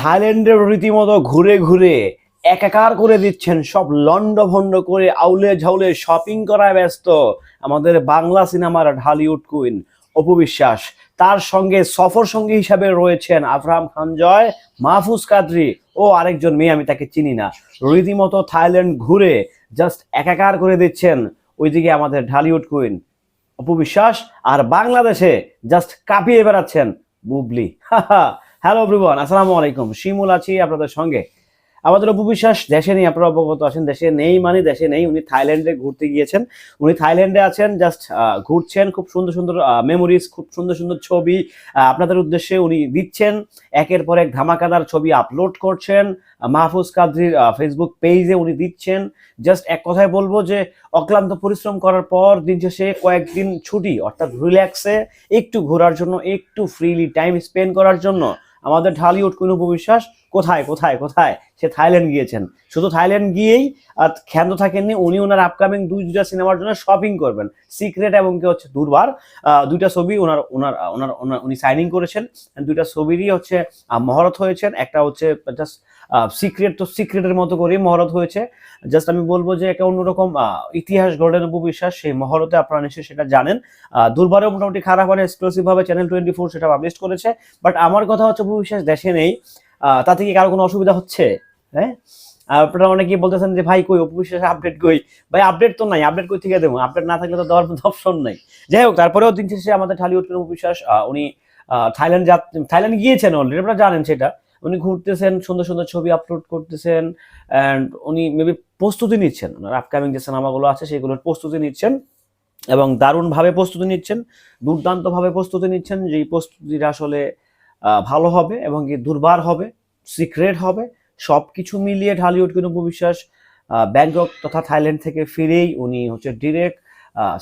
থাইল্যান্ডের রীতিমতো ঘুরে ঘুরে একাকার করে দিচ্ছেন সব লন্ড ভন্ড করে আউলে ঝাউলে শপিং করায় ব্যস্ত আমাদের বাংলা সিনেমার ঢালিউড কুইন অপু বিশ্বাস। তার সঙ্গে সফর সঙ্গী হিসাবে রয়েছেন আফরাম খান জয়, মাহফুজ কাদরি ও আরেকজন মেয়ে, আমি তাকে চিনি না। রীতিমতো থাইল্যান্ড ঘুরে জাস্ট একাকার করে দিচ্ছেন ওইদিকে আমাদের ঢালিউড কুইন অপু বিশ্বাস আর বাংলাদেশে জাস্ট কাঁপিয়ে বেড়াচ্ছেন বুবলি। হ্যালো এভরিওয়ান আসসালামু আলাইকুম। শিমুল আছি আপনাদের সঙ্গে। আমাদের অপু বিশ্বাস, দেশে নেই, আপনারা অবগত আছেন, দেশে নেই মানে দেশে নেই, উনি থাইল্যান্ডে ঘুরতে গিয়েছেন। উনি থাইল্যান্ডে আছেন জাস্ট ঘুরছেন, খুব সুন্দর সুন্দর মেমোরিজ খুব সুন্দর সুন্দর ছবি আপনাদের উদ্দেশ্যে উনি দিচ্ছেন। একের পর এক ধামাকাদার ছবি আপলোড করছেন মাহফুজ কাদরির ফেসবুক পেজে উনি দিচ্ছেন। জাস্ট এক কথায় বলব যে, অক্লান্ত পরিশ্রম করার পর দিন শেষে কয়েকদিন ছুটি, অর্থাৎ রিল্যাক্সে একটু ঘোরার জন্য, একটু ফ্রিলি টাইম স্পেন্ড করার জন্য, আমাদের ঢালিউড কোন উপবিশ্বাস কোথায় কোথায় কোথায়? সে থাইল্যান্ড গিয়েছেন। শুধু থাইল্যান্ড গিয়েই ক্ষান্ত থাকেননি, উনি ওনার আপকামিং দুই দুটা সিনেমার জন্য শপিং করবেন। সিক্রেট এবং কি হচ্ছে দুর্বার দুইটা ছবি ওনার ওনার ওনার উনি সাইনিং করেছেন। দুইটা ছবিরই হচ্ছে মহরত হয়েছেন। একটা হচ্ছে জাস্ট সিক্রেট তো সিক্রেটের মতো করেই মহরত হয়েছে। জাস্ট আমি বলব যে একটা অন্যরকম ইতিহাস গড়েন উপবিশ্বাস সেই মহরতে আপনারা নিশ্চয়ই সেটা জানেন। দুর্বারেও মোটামুটি খারাপ হয় এক্সক্লুসিভ ভাবে চ্যানেল টোয়েন্টি ফোর সেটা পাবলিশ করেছে। বাট আমার কথা হচ্ছে উপবিশ্বাস দেশে নেই। তাতে কি কারও কোনো অসুবিধা হচ্ছে? হ্যাঁ? আপনারা অনেকেই বলতেছেন যে, ভাই, কই? উপবিশ্বাস আপডেট কই? ভাই আপডেট তো নাই আপডেট কই থেকে দেবো? আপডেট না থাকলে তো দেওয়ার অপশন নাই। যাই হোক, তারপরেও দিন শেষে আমাদের ঢালিউড ফিল্ম উপবিশ্বাস উনি থাইল্যান্ড যা থাইল্যান্ড গিয়েছেন অলরেডি আপনারা জানেন সেটা। উনি ঘুরতেছেন, সুন্দর সুন্দর ছবি আপলোড করতেছেন অ্যান্ড উনি মেবি প্রস্তুতি নিচ্ছেন। ওনার আপকামিং যে সিনেমাগুলো আছে, সেগুলোর প্রস্তুতি নিচ্ছেন এবং দারুণভাবে প্রস্তুতি নিচ্ছেন, দুর্দান্তভাবে প্রস্তুতি নিচ্ছেন যেই প্রস্তুতিটা আসলে ভালো হবে এবং কি দুর্বার হবে সিক্রেট হবে। সব কিছু মিলিয়ে ঢালিউড কিন্তু বিশ্বাস ব্যাংকক তথা থাইল্যান্ড থেকে ফিরেই উনি হচ্ছে ডিরেক্ট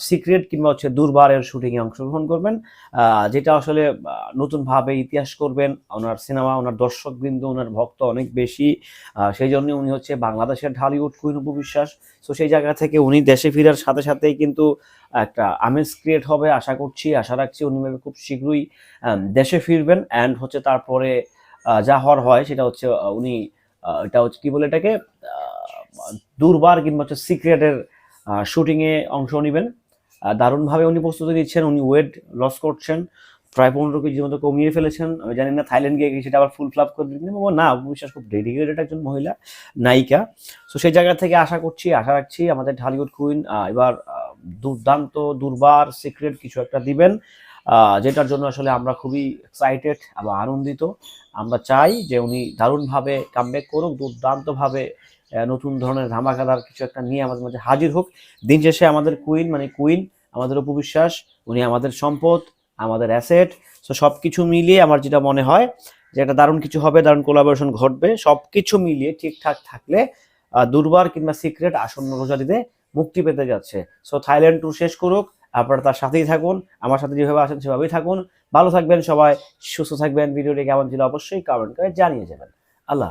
সিক্রেট কিংবা হচ্ছে দুর্বারের শুটিংয়ে অংশগ্রহণ করবেন যেটা আসলে নতুনভাবে ইতিহাস করবেন, ওনার সিনেমা ওনার দর্শকবৃন্দ, ওনার ভক্ত অনেক বেশি সেই জন্য উনি হচ্ছে বাংলাদেশের ঢালিউড কুইন বিশ্বাস তো সেই জায়গা থেকে উনি দেশে ফেরার সাথে সাথেই কিন্তু একটা আমেজ ক্রিয়েট হবে আশা করছি, আশা রাখছি উনি maybe খুব শীঘ্রই দেশে ফিরবেন। অ্যান্ড হচ্ছে তারপরে যা হওয়ার হয় সেটা হচ্ছে উনি এটা হচ্ছে কি বলে এটাকে দুর্বার কিংবা হচ্ছে সিক্রেটের শুটিংয়ে অংশ নেবেন। দারুণভাবে উনি প্রস্তুতি নিচ্ছেন, উনি ওয়েট লস করছেন, প্রায় পনেরো কেজির মতো কমিয়ে ফেলেছেন। আমি জানি না থাইল্যান্ড গিয়ে সেটা আবার ফুল ফ্লাপ করে দিলেন ও না বিশ্বাস খুব ডেডিকেটেড একজন মহিলা, নায়িকা। সো সেই জায়গা থেকে আশা করছি, আশা রাখছি আমাদের ঢালিউড কুইন এবার দুর্দান্ত দুর্বার সিক্রেট কিছু একটা দিবেন। যেটার জন্য আসলে আমরা খুবই এক্সাইটেড এবং আনন্দিত। আমরা চাই যে উনি দারুণভাবে কামব্যাক করুক, দুর্দান্তভাবে নতুন ধরনের ধামাকাদার কিছু একটা নিয়ে আমাদের মাঝে হাজির হোক। দিন শেষে আমাদের কুইন মানে কুইন আমাদের উপবিশ্বাস উনি আমাদের সম্পদ, আমাদের অ্যাসেট সো সব কিছু মিলিয়ে আমার যেটা মনে হয় যে একটা দারুণ কিছু হবে, দারুণ কোলাবোরেশন ঘটবে। সব কিছু মিলিয়ে ঠিকঠাক থাকলে দুর্বার কিংবা সিক্রেট আসন্ন রোজারিতে মুক্তি পেতে যাচ্ছে। সো থাইল্যান্ড ট্যুর শেষ করুক আপনারা তার সাথেই থাকুন, আমার সাথে যেভাবে আসেন সেভাবেই থাকুন। ভালো থাকবেন সবাই, সুস্থ থাকবেন। ভিডিওটি কেমন ছিল অবশ্যই কমেন্ট করে জানিয়ে যাবেন। আল্লাহ।